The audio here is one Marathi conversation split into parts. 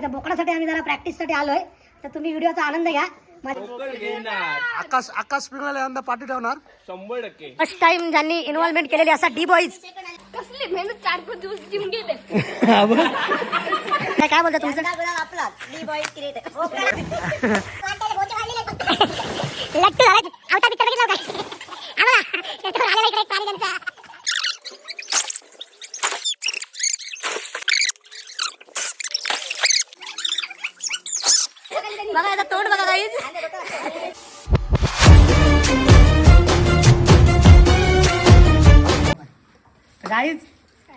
त्या बोकडासाठी आम्ही जरा प्रॅक्टिससाठी आलोय. तर तुम्ही व्हिडिओचा आनंद घ्या. आकाश आकाश पिंगळाला यंदा पाठी ठेवणार. शंभर टक्के. फर्स्ट टाइम ज्यांनी इन्व्हॉल्वमेंट केलेली असा डी बॉईज कसली मेहनत चार पाच दिवस जिम गेले. काय काय बोलता तुमचं? लट्टू झाला आवता पिक्चर बघितला काय आम्हाला त्याच्यावर आलेला इकडे एक पाणी त्यांचा बघा याचं तोंड बघा गाईच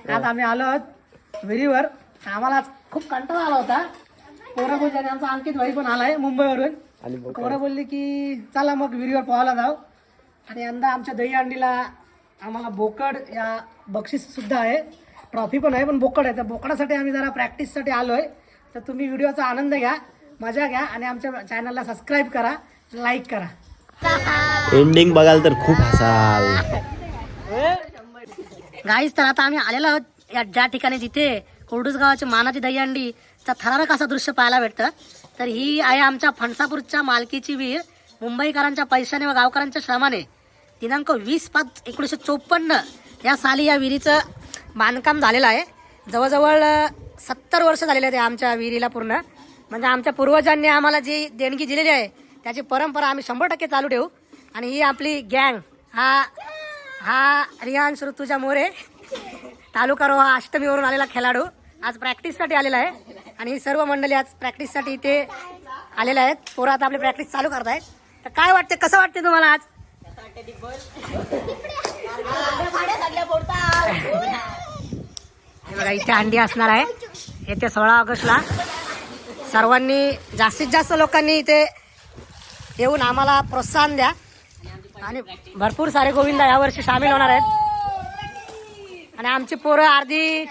आज आम्ही आलो आहोत विहिरीवर. आम्हाला आज खूप कंटाळा आला होता. पोरं बोलली आणि आमचा अंकित भाई पण आलाय मुंबईवरून. पोरं बोलली की चला मग विहिरीवर पोहायला जाऊ. आणि यंदा आमच्या दही अंडीला आम्हाला बोकड या बक्षीस सुद्धा आहे. ट्रॉफी पण आहे पण बोकड आहे. तर बोकडासाठी आम्ही जरा प्रॅक्टिससाठी आलोय. तर तुम्ही व्हिडिओचा आनंद घ्या. मजा घ्या आणि आमच्या चॅनलला सबस्क्राईब करा लाईक करा. एंडिंग बघाल तर खूप हसाल. गाईच तर आता आम्ही आलेलो आहोत या ज्या ठिकाणी जिथे कोरडूस गावाची मानाची दहीहंडी चा थरारक असं दृश्य पाहायला भेटतं. तर ही आहे आमच्या फणसापूरच्या मालकीची विहीर. मुंबईकरांच्या पैशाने व गावकऱ्यांच्या श्रमाने. दिनांक वीस पाच एकोणीसशे चोपन्न या साली या विहिरीचं बांधकाम झालेलं आहे. जवळजवळ सत्तर वर्ष झालेले आहेत या आमच्या विहिरीला पूर्ण. म्हणजे आमच्या पूर्वजांनी आम्हाला जी देणगी दिलेली आहे त्याची परंपरा आम्ही शंभर टक्के चालू ठेवू. आणि ही आपली गँग हा हा रियांश ऋतुजा मोरे तालुका रोहा अष्टमीवरून आलेला खेळाडू आज प्रॅक्टिससाठी आलेला आहे. आणि ही सर्व मंडळी आज प्रॅक्टिससाठी इथे आलेले आहेत. पोरं आता आपली प्रॅक्टिस चालू करत आहेत तर काय वाटते कसं वाटते तुम्हाला आज? बघा इथे अंडी असणार आहे. येत्या सोळा ऑगस्टला. सर्वांनी जास्तीत जास्त लोकांनी इथे येऊन आम्हाला प्रोत्साहन द्या. आणि भरपूर सारे गोविंदा यावर्षी सामील होणार आहेत. आणि आमची पोरं अर्धी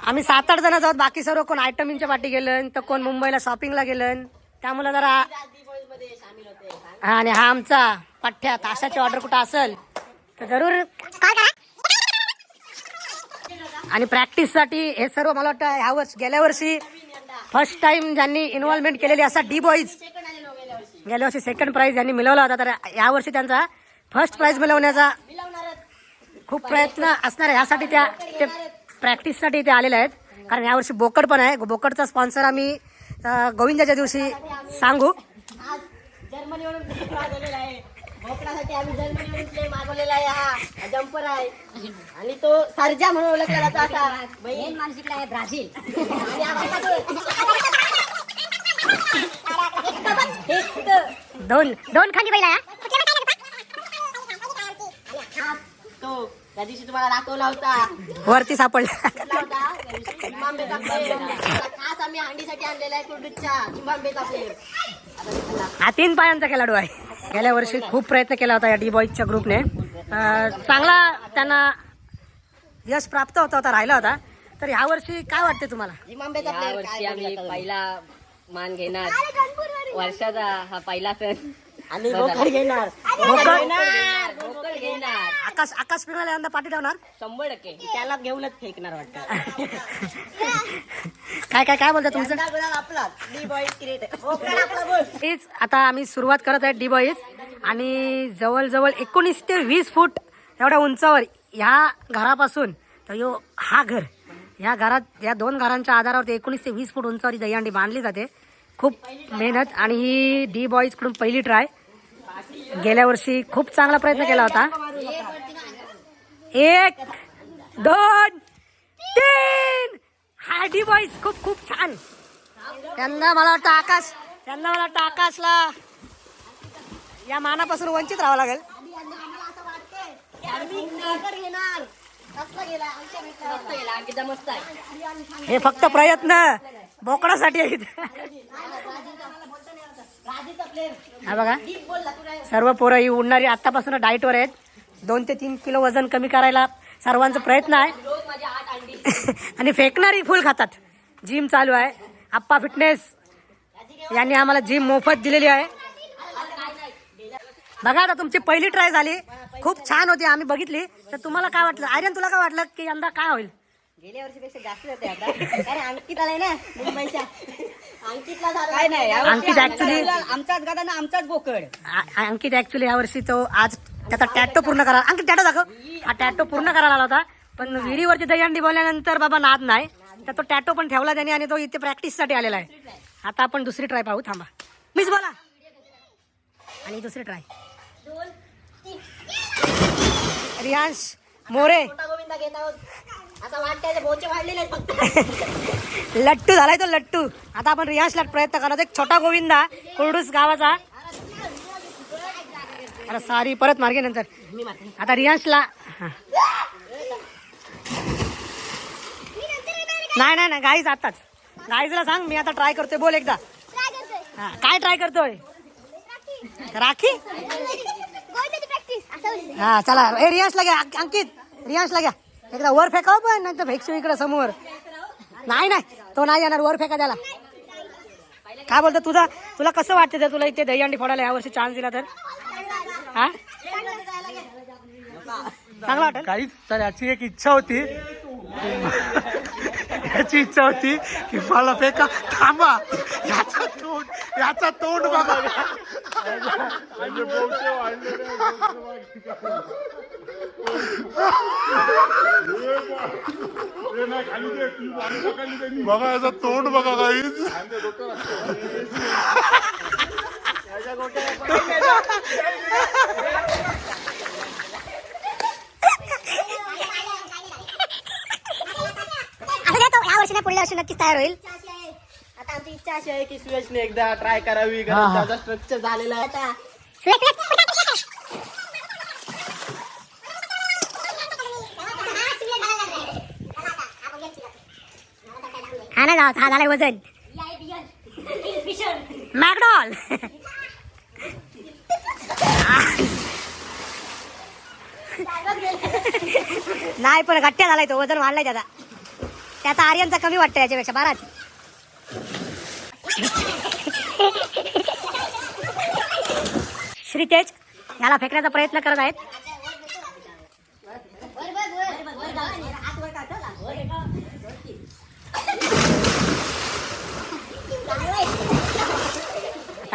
आम्ही सात आठ जण जाऊ बाकी सर्व कोण आयटमिंगच्या पाठी गेलं तर कोण मुंबईला शॉपिंगला गेलं त्यामुळे जरा हा आणि हा आमचा पठ्ठ्या तासाची ऑर्डर कुठं असेल तर जरूर आणि प्रॅक्टिससाठी हे सर्व मला वाटतं ह्या वर्ष गेल्या वर्षी फर्स्ट टाइम ज्यांनी इन्व्हॉल्वमेंट केलेली असा डी बॉईज गेल्या वर्षी सेकंड प्राइज यांनी मिळवला होता तर यावर्षी त्यांचा फर्स्ट प्राइज मिळवण्याचा खूप प्रयत्न असणार आहे. यासाठी त्या ते प्रॅक्टिससाठी ते आलेले आहेत. कारण यावर्षी बोकड पण आहे. बोकडचा स्पॉन्सर आम्ही गोविंदाच्या दिवशी सांगू. जर्मनीवरून भोपळासाठी आम्ही जर्मनीवरून प्ले मागवलेला आहे हा जम्पर आहे. आणि तो सर्जा म्हणून ओळखला जातो असा. बहीण मानसिकला आहे ब्राझील. दोन दोन खांदी बैल आहे तो त्या दिवशी तुम्हाला दाखवला होता. वरती सापडला. खास आम्ही हंडीसाठी आणलेला आहे कुर्डूच्या प्लेअर हा तीन पायांचा खेळाडू आहे. गेल्या वर्षी खूप प्रयत्न केला होता या डी बॉईजच्या ग्रुपने चांगला त्यांना यश प्राप्त होता होता राहिला होता. तर ह्या वर्षी काय वाटते तुम्हाला? वर्षी आम्ही पहिला मान घेणार. वर्षाचा हा पहिला सण आणि बोकड घेणार. घेणार. आकाश आकाश पिंगळाला यंदा पाठी ठेवणार? शंभर टक्के. त्याला घेऊनच फेकणार वाटतं. काय काय काय बोलता तुमचं? तेच आता आम्ही सुरुवात करत आहे डी बॉईज आणि जवळजवळ एकोणीस ते वीस फूट एवढ्या उंचावर ह्या घरापासून तर यो हा घर. ह्या घरात या दोन घरांच्या आधारावर एकोणीस ते वीस फूट उंचावर ही दहीहंडी बांधली जाते. खूप मेहनत. आणि ही डी बॉईजकडून पहिली ट्राय गेल्या वर्षी खूप चांगला प्रयत्न केला होता. एक दोन तीन. हा डी बॉईज खूप खूप छान. त्यांना मला वाटतं आकाश त्यांना मला वाटतं आकाशला या मानापासून वंचित राहावं लागेल. हे फक्त प्रयत्न. बोकडासाठी आहेत. हा बघा. सर्व पोरं ही उडणारी आतापासून डाईटवर आहेत. दोन ते तीन किलो वजन कमी करायला सर्वांचा प्रयत्न आहे. आणि फेकणारी फुल खातात. जिम चालू आहे. आप्पा फिटनेस. यांनी आम्हाला जिम मोफत दिलेली आहे. बघा आता तुमची पहिली ट्राय झाली. खूप छान होती. आम्ही बघितली. तर तुम्हाला काय वाटलं? आर्यन तुला काय वाटलं की यंदा काय होईल? गेल्या वर्षीपेक्षा जास्त होते आता. कारण अंकित आलाय ना मुंबईच्या. अंकितला झालं काय नाही अंकित actually- आमचाच गादा ना आमचाच बोकड. आ- अंकित ऍक्च्युली या वर्षी तो आज त्याचा टॅटो पूर्ण करा अंकित टॅटो दाखव. हा टॅटो पूर्ण करायला आला होता. पण विहिरीवरती दहीहंडी बोलल्यानंतर बाबा नाद नाही. तर तो टॅटो पण ठेवला त्याने आणि तो इथे प्रॅक्टिससाठी आलेला आहे. आता आपण दुसरी ट्राय पाहू थांबा. मीच बोला. आणि दुसरी ट्राय रियांश मोरे. गोविंदा घेत आहोत. लट्टू झालाय तो लट्टू. आता आपण रियांशला प्रयत्न करणार एक छोटा गोविंदा कुर्डूस गावाचा. अरे सॉरी परत मार्गे नंतर. आता रियांशला हा. नाही नाही नाही गाईज आताच. गाईजला सांग मी आता ट्राय करतोय. बोल एकदा. हा, काय ट्राय करतोय? राखी? हा चला. ए रियांशला घ्या अंक- अंकित. रियांशला घ्या. एकदा वर फेकाव पण नाही तर भेक्षू इकडे समोर. नाही नाही. तो नाही येणार वर फेका त्याला. काय बोलतो तुझा? तुला कसं वाटतं जर तुला इथे दहीहंडी फोडायला यावर्षी चान्स दिला तर? हा? चांगला वाटेल. काहीच तर याची एक इच्छा होती. याची इच्छा होती की मला फेका. थांबा. याचा तोंड याचा तोंड बघा. बघा याचा तोंड बघा काहीच या वर्षी नाही पुढल्या वर्षी नक्कीच तयार होईल. आता आमची इच्छा अशी आहे की सुयशने एकदा ट्राय करावी कारण त्याचा स्ट्रक्चर झालेला आहे. आता ना जाऊ हा झालाय वजन. मॅकडॉल. नाही पण गट्ट्या झालाय तो वजन वाढलाय त्याचा. त्याचा आर्यनचा कमी वाटतं याच्यापेक्षा बाराच. श्रीतेज याला फेकण्याचा प्रयत्न करत आहेत.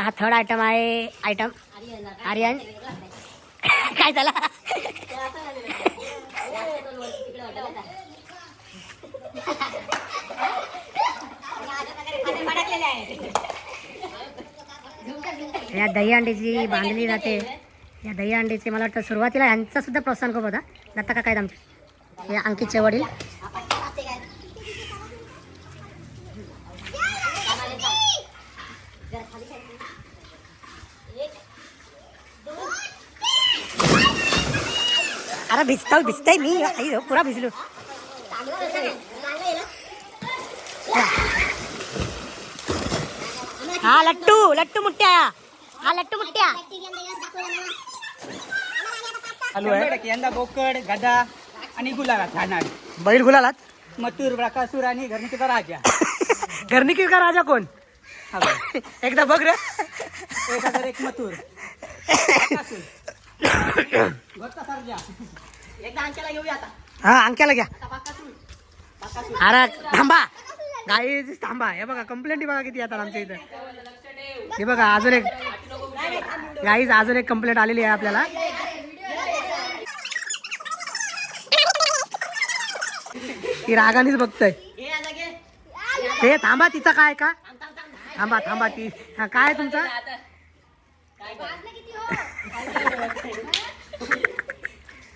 हा थर्ड आयटम आहे आयटम आर्यन काय झाला? या दही अंडीची बांधली जाते. या दहीहंडीची मला वाटतं सुरुवातीला यांचा सुद्धा प्रोत्साहन खूप होता दत्ता का काय आमचे. या अंकितचे वडील. भिजतो भिजतय मी. आई पुरा भिजलो. हा लट्टू लट्टू मुठ्या हा लट्टू मुठ्या चालू आहे. यंदा बोकड गदा आणि गुलाबात खाणार बैल गुलालात? मथुर प्रकासूर आणि घरणीचा राजा. घरनिकी का राजा कोण. एकदा बघ रे. एक हजार एक मथुर. एकदा अंकेला घेऊया आता. हा अंक्याला घ्या. अरे थांबा. गाई थांबा. हे बघा कंप्लेंट बघा किती येतात आमच्या इथं. हे बघा अजून एक गाईज अजून एक कंप्लेंट आलेली आहे आपल्याला. ती रागानेच बघतय. हे हे थांबा तिचा काय का? थांबा थांबा ती हा काय आहे तुमचा?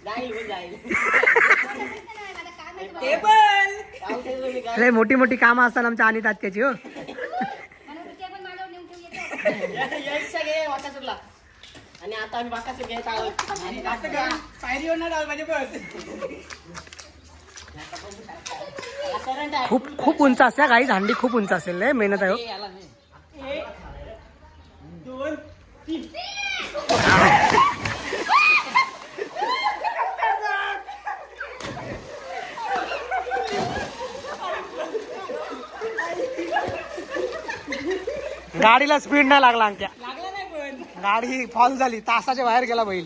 हो, लय मोठी मोठी कामं असतात आमच्या आणि हो. आणि आता आम्ही घेत आहोत. बस. करंट आहे. खूप खूप उंच असते गाईज हंडी खूप उंच असेल लय मेहनत आहे हो. दोन तीन. गाडीला स्पीड नाही लागला अंक्या गाडी फॉल झाली तासाच्या बाहेर गेला बैल.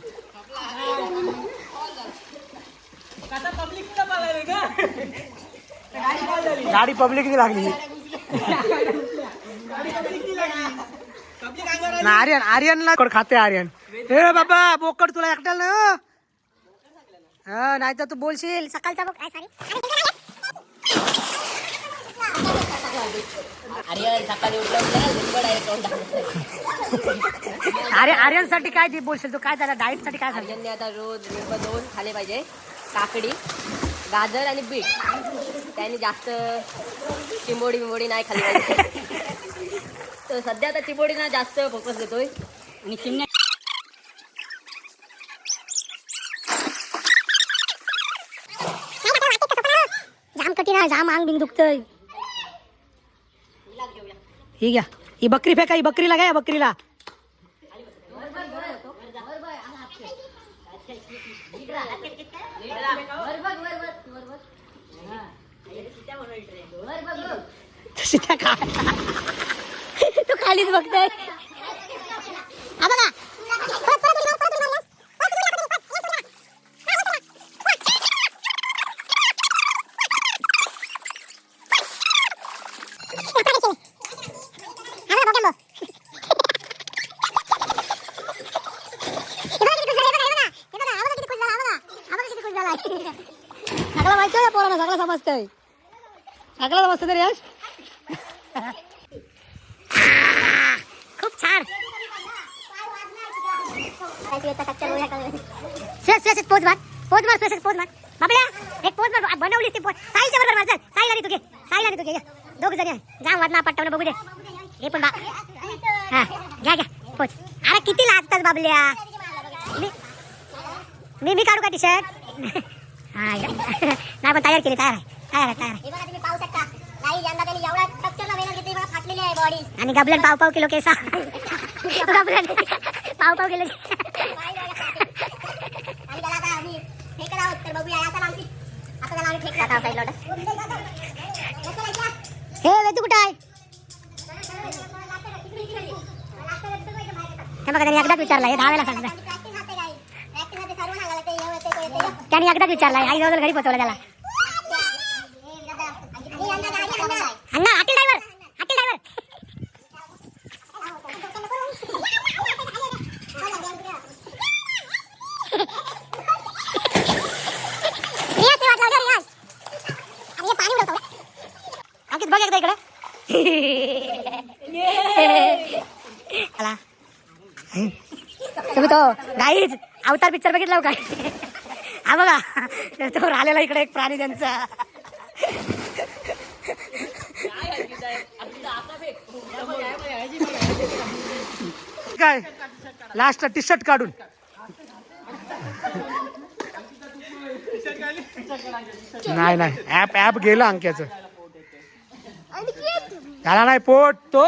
गाडी पब्लिकनी लागली. ना आर्यन आर्यनला कोण खाते आर्यन? ए बाबा बोकड तुला एकट्याला ना हा? नाही तर तू बोलशील. सकाळचा बघ काय सारी आर्यन सकाळी उठल्या उठल्या लिंबड आहे तोंड अरे आर्यनसाठी काय ते बोलशील तू? काय त्याला डाएटसाठी काय सांगशील आर्यनने आता रोज लिंब दोन खाले पाहिजे. काकडी गाजर आणि बीट. त्याने जास्त चिंबोडी बिंबोडी नाही खाली पाहिजे. तर सध्या आता चिंबोडीना जास्त फोकस देतोय. आणि चिमण्या जाम कठीण आहे. जाम अंग बिंग दुखतय. ही घ्या. ही बकरी फेका ही बकरीला घ्या बकरीला. तशी त्या खा तू खालीच बघताय हा बघा परत, परत उडी मार, परत उडी मार, परत उडी मार, परत उडी मार. सगळं माहिती आहे पोराला सगळं समजतंय समजतं तरी यश खूप छान. पोच मार. पोच मार सेस पोच मार. बाबल्या एक पोच मार. बनवली ती पोच साईच्या बरोबर मार चल. साईला नाही तू घे. साईला नाही तू घे दोघ जण. जाम वाटणार पट्टावलं बघू दे. हे पण बा हा घ्या घ्या. पोच अरे किती लाजतात बाबल्या मी मी मी काढू का टी शर्ट हा. नाही पण तयार केली तयार आहे. तयार आहे तयार आहे. यंदा त्यांनी एवढा मेहनत घेतली मला फाटलेली आहे बॉडी आणि गबलन पाव पाव किलो केसा. गबलन पाव पाव किलो आणि त्याला आता आम्ही फेकत आहोत तर बघूया आता आमची आता त्याला आम्ही फेकत आहोत. हे वेतू कुठं आहे? हे बघा त्याने एकदाच विचारला हे दहा सांगता त्याने एकदाच विचारला आई जवळ घरी पोहोचवलं त्याला. Anna hotel driver hotel driver Riyaz ते वाटलं रियाज. अरे पाणी उडवतो अंकित बघ एकदा इकडे. आला तुम्ही तो गाईच अवतार पिक्चर बघितला हो काय? हा बघा. तो राहिलेला इकडे एक प्राणी त्यांचा. काय? लास्ट टी शर्ट काढून. नाही नाही. ऍप ऍप गेलं अंक्याचं. झाला नाही पोट तो?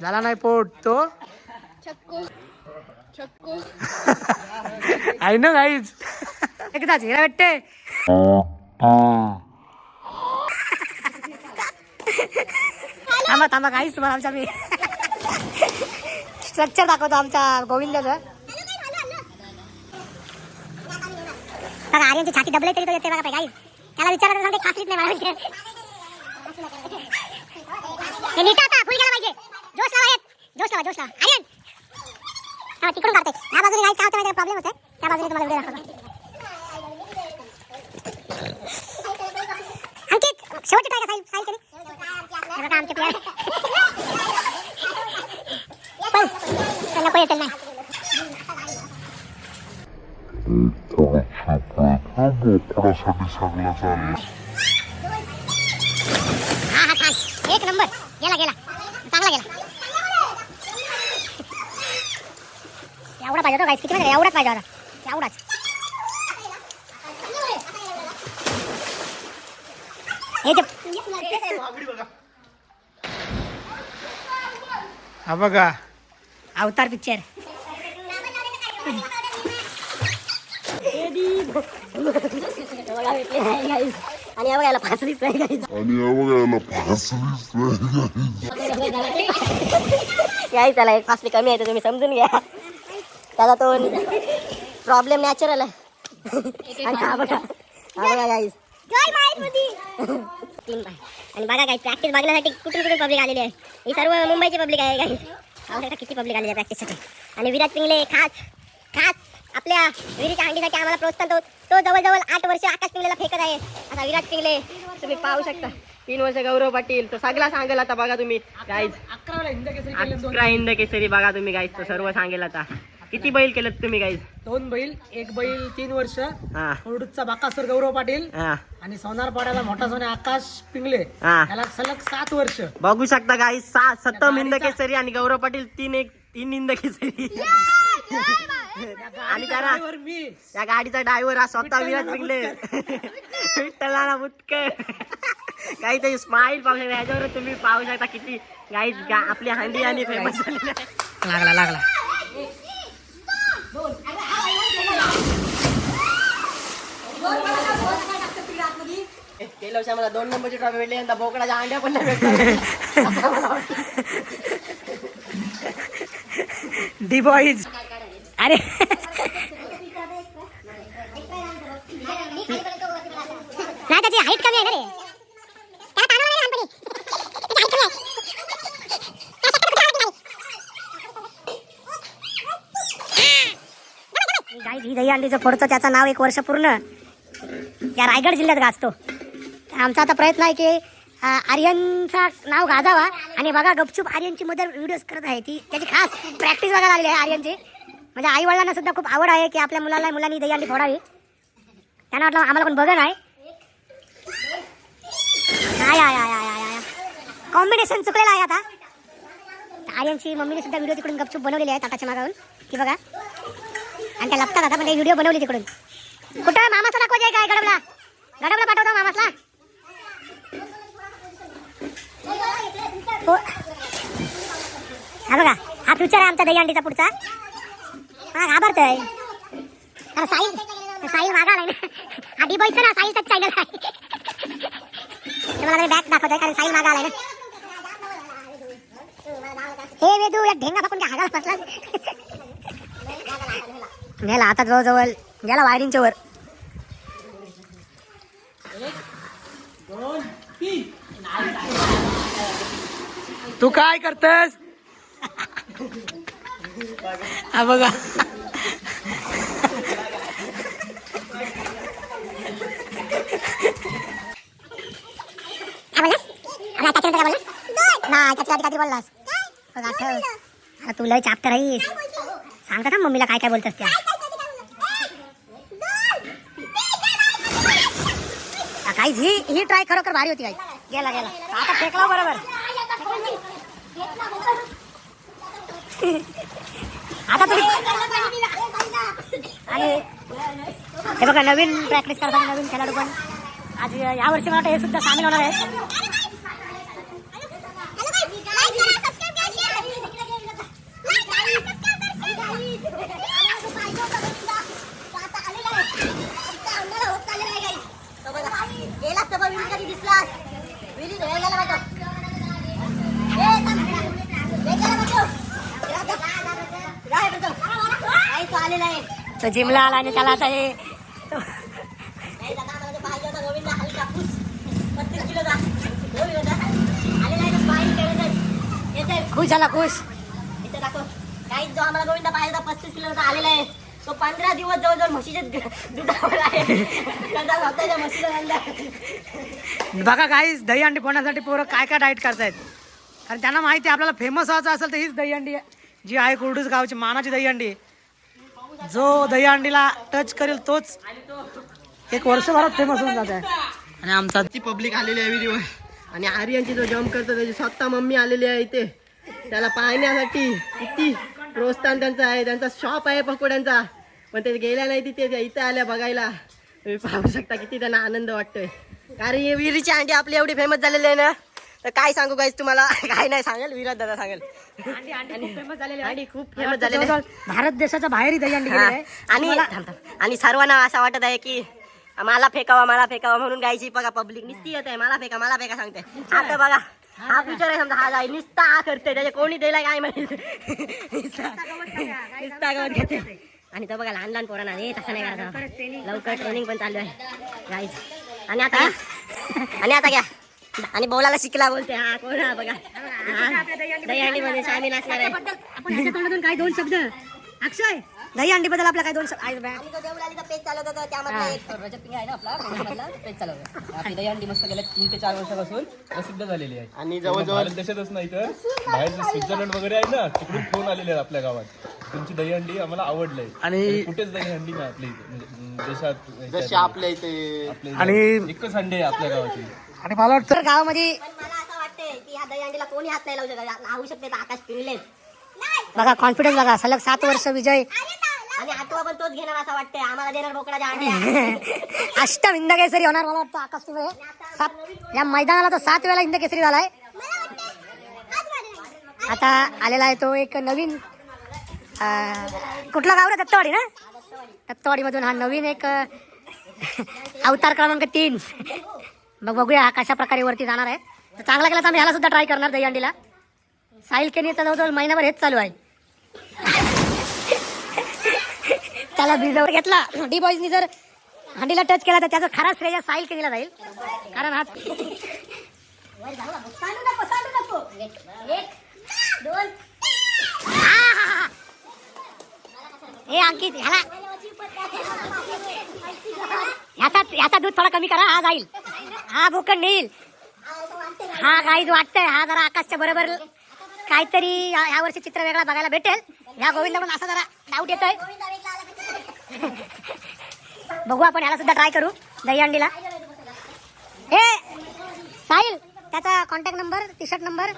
झाला नाही पोट तो? आहे ना गाईच एकदाच हिरा भेटते थांबा थांबा काहीच तुम्हाला आमच्या मी स्ट्रक्चर दाखवतो आमच्या गोविंदाचं. बघा आर्यनची छाती दबले तरी येते बघा काही त्याला विचारलं तर सांगते खासलीच नाही मला हे नीट आता फुल गेला पाहिजे. जोश लावा येत जोश लावा जोश लावा. आर्यन! हा तिकडून काढते ह्या बाजूने नाही काय होतं प्रॉब्लेम होतोय. त्या बाजूने तुम्हाला व्हिडिओ दाखवतो. अंकित शेवटची साईल साईल केली? आमचे प्लेअर त्यांना कोण येतं नाही. एक नंबर. गेला गेला. चांगला गेला. एवढा पाहिजे होता गाईस किती म्हणजे एवढाच पाहिजे होता. एवढाच. हे ते हा बघा. अवतार पिक्चर. आणि या बघायला फासलीच नाही guys. आणि या बघायला फासलीच नाही याही त्याला एक फासली कमी आहे तर तुम्ही समजून घ्या. त्याचा तो प्रॉब्लेम नॅचरल आहे. आणि हा बघा हा बघा गाईज. आणि बघा काय प्रॅक्टिस बघण्यासाठी कुठून कुठून पब्लिक आलेली आहे. ही सर्व मुंबईची पब्लिक आहे काही किती पब्लिक आलेली आहे प्रॅक्टिससाठी आणि विराट पिंगले खास खास आपल्या विहिरीच्या अंडीसाठी आम्हाला प्रोत्साहन तो तो जवळजवळ आठ वर्ष आकाश पिंगलेला फेकत आहे. आता विराट पिंगले तुम्ही पाहू शकता. तीन वर्ष गौरव पाटील तो सगळा सांगेल आता बघा तुम्ही गाईज अकरा हिंद केसरी बघा तुम्ही गाईज तो सर्व सांगेल आता. किती बैल केलं तुम्ही गाईज दोन बैल एक बैल तीन वर्ष. हा. कोरडूचा बाकासुर गौरव पाटील हा. आणि सोनार पाड्याला मोठा सोने आकाश पिंगले. हा. याला सलग सात वर्ष. बघू शकता गाई सात सत्तम हिंद केसरी आणि गौरव पाटील तीन एक तीन हिंद केसरी. आणि त्याला ड्रायव्हर मी. या गाडीचा ड्रायव्हर हा स्वतः विराट पिंगले. विठ्ठलाना मुटकर काही ते स्माईल पाहू शकता याच्यावर तुम्ही पाहू शकता किती गाई आपली हंडी आणि फेमस लागला लागला. गेल्या वर्षी आम्हाला दोन नंबरची ट्रॉफी भेटली यंदा बोकडाच्या अंड्या पण नाही भेटल्या. बॉईज. अरे. नाही त्याची हाईट कमी आहे ना रे त्याला ताणवलं नाही लहानपणी. त्याची height कमी आहे. दहीहंडीचं फोडतो त्याचं नाव एक वर्ष पूर्ण. या रायगड जिल्ह्यात गाजतो. आमचा आता प्रयत्न आहे की आर्यनचा नाव गाजावा. आणि बघा गपचूप आर्यनची मदर व्हिडिओज करत आहे ती. त्याची खास प्रॅक्टिस बघायला आलेली आहे आर्यनची. म्हणजे आई वडिलांना सुद्धा खूप आवड आहे की आपल्या मुलाला मुलांनी दहीहंडी फोडावी. त्यांना वाटलं आम्हाला पण बघन आहे I I I I I combination चुकलेलं आहे आता. आर्यनची मम्मीने सुद्धा व्हिडिओ तिकडून गपचूप बनवलेली आहे ताटाच्या मागावून की बघा. आणि त्या लपतात आता पण व्हिडिओ बनवली तिकडून. कुठं? मामाचा दाखवा जाय काय गडबला गडबला पाठवतो मामासला. हो. हा. बघा हा फ्युचर आहे आमच्या दहीहंडीचा पुढचा. हा घाबरतोय. अरे साहिल. तो साहिल मागा आलाय ना. आधी डिबॉयचं ना साहिलचाच चॅनल आहे. तुम्हाला बॅक दाखवतोय कारण साहिल मागा आलाय ना हे वेदू या ढेंगा पकडून काय हागाला बसला गेला आता जवळजवळ गेला वायरिंगच्या वर. तू काय करतस हा बघा. बोललास? तू लय चाप्टर आहेस. सांगता ना मम्मीला काय काय बोलतस त्या. काहीच ही ही ट्राय खरोखर भारी होती काही गेला गेला. आता फेकला हो बरोबर. आता तुम्ही आणि हे बघा नवीन प्रॅक्टिस करताना नवीन खेळाडू पण. आज या वर्षी मला हे सुद्धा सामील होणार आहेत गेलास तर विहिरी कधी दिसलास विहिरी धुवायला गेला बाजू ए थांब. हे गेला बाजू. राह बाजू. आई तो. आलेला आहे. तो जिमला आला आणि त्याला आता हे खुश झाला खुश. इथे दाखव. काही जो आम्हाला गोविंदा पाहिजे पस्तीस किलोचा आलेला आहे. तो पंधरा दिवस जवळजवळ म्हशीच्या दुधावर आहे. त्याचा स्वतःच्या म्हशीचा धंदा बघा काहीच दहीहंडी फोडण्यासाठी पोरं काय काय डाईट करतायत. कारण त्यांना माहिती आहे आपल्याला फेमस व्हायचं असेल तर हीच दहीहंडी आहे. जी आहे कुर्डूस गावची मानाची दहीहंडी जो दहीहंडीला टच करेल तोच एक वर्षभरात फेमस होऊन जात आहे. आणि आमचा ती पब्लिक आलेली आहे व्हिडिओ आणि आर्यनची जो जम्प करतो त्याची स्वतः मम्मी आलेली आहे इथे. त्याला पाहण्यासाठी किती प्रोत्साहन त्यांचं आहे. त्यांचा शॉप आहे पकोड्यांचा. पण ते गेल्या नाही तिथे इथे आल्या बघायला. तुम्ही पाहू शकता किती त्यांना आनंद वाटतोय. कारण ही विहिरीची अंडी आपली एवढी फेमस झालेली आहे ना तर काय सांगू गाईज तुम्हाला? काय नाही सांगेल विराट दादा सांगेल. खूप फेमस झालेली आहे. भारत देशाच्या बाहेरही दहीहंडी. गेलेली आहे. आणि थांब, थांब. आणि सर्वांना असं वाटत आहे की मला फेकावा मला फेकावा म्हणून गायची बघा पब्लिक निस्ती येत आहे. मला फेका मला फेका सांगते. आता बघा हा फ्युचर आहे समजा हा गाय निस्ता हा करते त्याचे कोणी दिला काय माहिती? निस्ता निस्ता गवत घेते आणि तो बघा लहान लहान पोरांना हे तसं नाही करायचं लवकर ट्रेनिंग पण चालू आहे. गाईज आणि आता. आणि आता घ्या. आणि बोलायला शिकला बोलते हा कोण हा बघा. हा. दहीहंडी मध्ये असणार आहे. काय दोन शब्द? अक्षय दही अंडी बद्दल आपला काय दोन शब्द? पेज चालवत होता त्यामध्ये पिंग आहे ना आपला आपली दहीहंडी मस्त गेल्या तीन ते चार वर्षापासून प्रसिद्ध झालेली आहे. आणि जवळजवळ देशातच नाही तर बाहेर स्वित्झर्लंड वगैरे आहे ना तिकडून फोन आलेले आहेत आपल्या गावात. तुमची दहीहंडी आम्हाला आवडलंय. आणि कुठेच दहीहंडी नाही आपल्या इथे. म्हणजे देशात जसे ह्याच्यात आपल्या इथे इथे. एकच हंडी आहे आपल्या गावाची. आणि मला वाटतं तर गावामध्ये पण मला असं वाटतंय की ह्या दहीहंडीला कोणी हात नाही लावू शकत. लावू शकते तर आकाश पिंगलेच बघा कॉन्फिडन्स बघा. सलग सात वर्ष विजय आणि आठवा पण तोच घेणार असं वाटतंय. आम्हाला देणार बोकडाच्या अंड्या. अष्टम हिंद केसरी होणार मला वाटतं आकाश पिंगळे सात या मैदानाला तो सात वेळा हिंद केसरी झालाय आता आलेला आहे तो एक नवीन कुठला गाव रे दत्तवाडी ना? दत्तवाडी मधून हा नवीन एक अवतार क्रमांक तीन. मग बघूया हा कशा प्रकारे वरती जाणार आहे. तर चांगला केला तर आम्ही ह्याला सुद्धा ट्राय करणार दहीहंडीला. साहिल केनी तर जवळजवळ महिनाभर हेच चालू आहे. त्याला भिजवर घेतला. डी बॉईजनी जर हंडीला टच केला तर त्याचा खरा श्रेय साहिल केनीला जाईल. कारण हा. हे अंकित ह्याला. ह्याचा ह्याचा दूध थोडा कमी करा हा जाईल. हा भूकन नेईल. हा काहीच वाटतंय हा जरा आकाशच्या बरोबर काहीतरी ह्या वर्षी चित्र वेगळा बघायला भेटेल. ह्या पण असा जरा डाऊट येतोय. बघू आपण ह्याला सुद्धा ट्राय करू दहीहंडीला हे साहिल त्याचा contact number T shirt number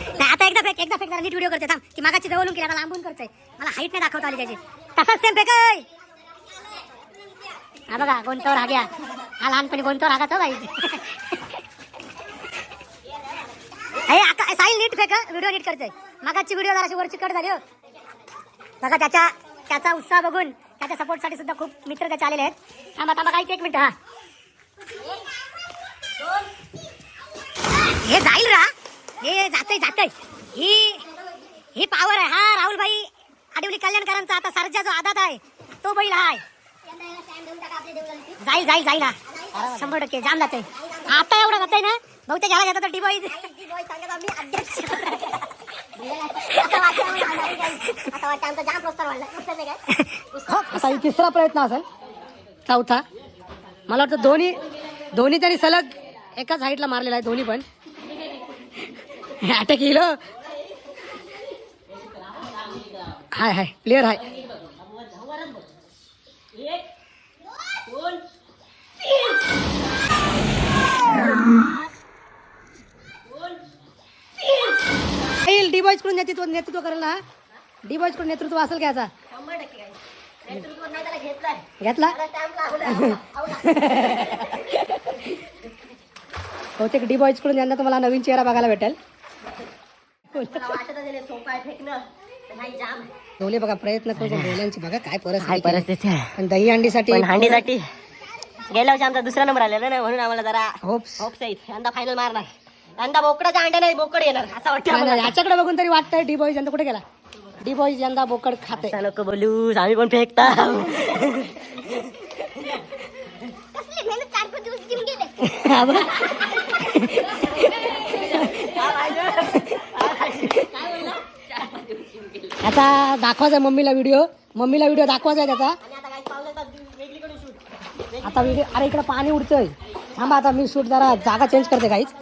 नाही आता एकदा फेक एकदा फेक जरा नीट व्हिडिओ करते थांब. ती मागाची जवळून केली आता लांबून करतोय मला हाईट नाही दाखवता आली त्याची. तसाच सेम फेक हा बघा गोंतावर हा घ्या. हा लहानपणी गोंतावर हागाचा बाई अरे आका साईल नीट फेक व्हिडिओ नीट करतोय मागाची व्हिडिओ जराशी वरची कट झाली हो. बघा त्याच्या त्याचा उत्साह बघून त्याच्या सपोर्टसाठी सुद्धा खूप मित्र त्याचे आलेले आहेत. थांबा थांबा काही एक मिनिट हा. हे जाईल रा. हे जातय जातय. ही ही पावर आहे. हा राहुल भाई आडिवली कल्याणकरांचा आता सरजा जो आदात आहे तो बैल हाय जाईल जाईल जाईल हा. शंभर टक्के जाम जाते आता एवढं जातंय ना बहुतेक जाम प्रोत्साहन वाढला उत्साह नाही काय आता ही तिसरा प्रयत्न असेल. चौथा. मला वाटतं दोन्ही दोन्ही तरी सलग एकाच हाईटला मारलेला आहे दोन्ही पण. Attack kilo? High high clear high. येईल डी बॉईजकडून नेतृत्व नेतृत्व करेल ना डी बॉईजकडून नेतृत्व असेल घ्यायचा. घेतला? बहुतेक डी बॉईजकडून यंदा तुम्हाला नवीन चेहरा बघायला भेटेल. ढोले बघा प्रयत्न करून ढोल्यांची बघा काय परिस्थिती परिस्थिती आहे. पण दही अंडीसाठी पण हंडीसाठी गेल्या वर्षी आमचा दुसरा नंबर आलेला ना म्हणून आम्हाला जरा होप्स होप्स आहेत यंदा फायनल मारणार यंदा बोकडाचा अंडे नाही बोकड येणार असं वाटतं. याच्याकडे बघून तरी वाटतंय डी बॉईज यंदा कुठे गेला? डी बॉईज यंदा बोकड खाते नको बोलू आम्ही पण फेकता कसली मेहनत चार पाच दिवस जिम गेले आता दाखवायचा आहे मम्मीला व्हिडिओ मम्मीला व्हिडिओ दाखवायचा आहे त्याचा. आता व्हिडिओ अरे इकडे पाणी उडतंय. थांबा आता मी शूट जरा जागा चेंज करते गाईच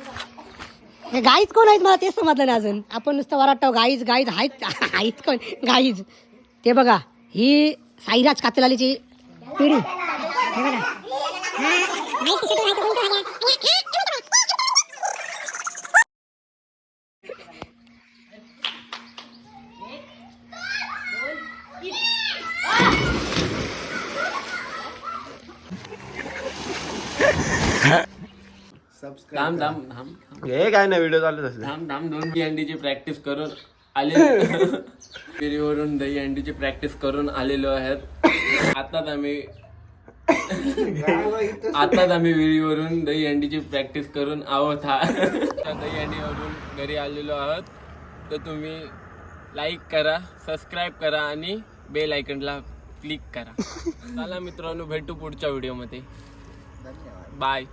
हे गाईच कोण आहेत? मला तेच समजलं नाही अजून. आपण नुसतं वराटाव गाईज गाईज आहेत. आहेत कोण? गाईज ते बघा ही साईराज कातलालीची पिढी. थांब थांब थांब हे काय नाही व्हिडिओ चालू असले थांब थांब दोन दही अंडीची प्रॅक्टिस करून आले. विहिरीवरून दही अंडीची प्रॅक्टिस करून आलेलो आहेत. आताच आम्ही आताच आम्ही विहिरीवरून दही अंडीची प्रॅक्टिस करून आहोत हा. त्या दही अंडीवरून घरी आलेलो आहोत. तर तुम्ही लाईक करा सबस्क्राईब करा आणि बेल आयकनला क्लिक करा. चला मित्रांनो भेटू पुढच्या व्हिडिओमध्ये बाय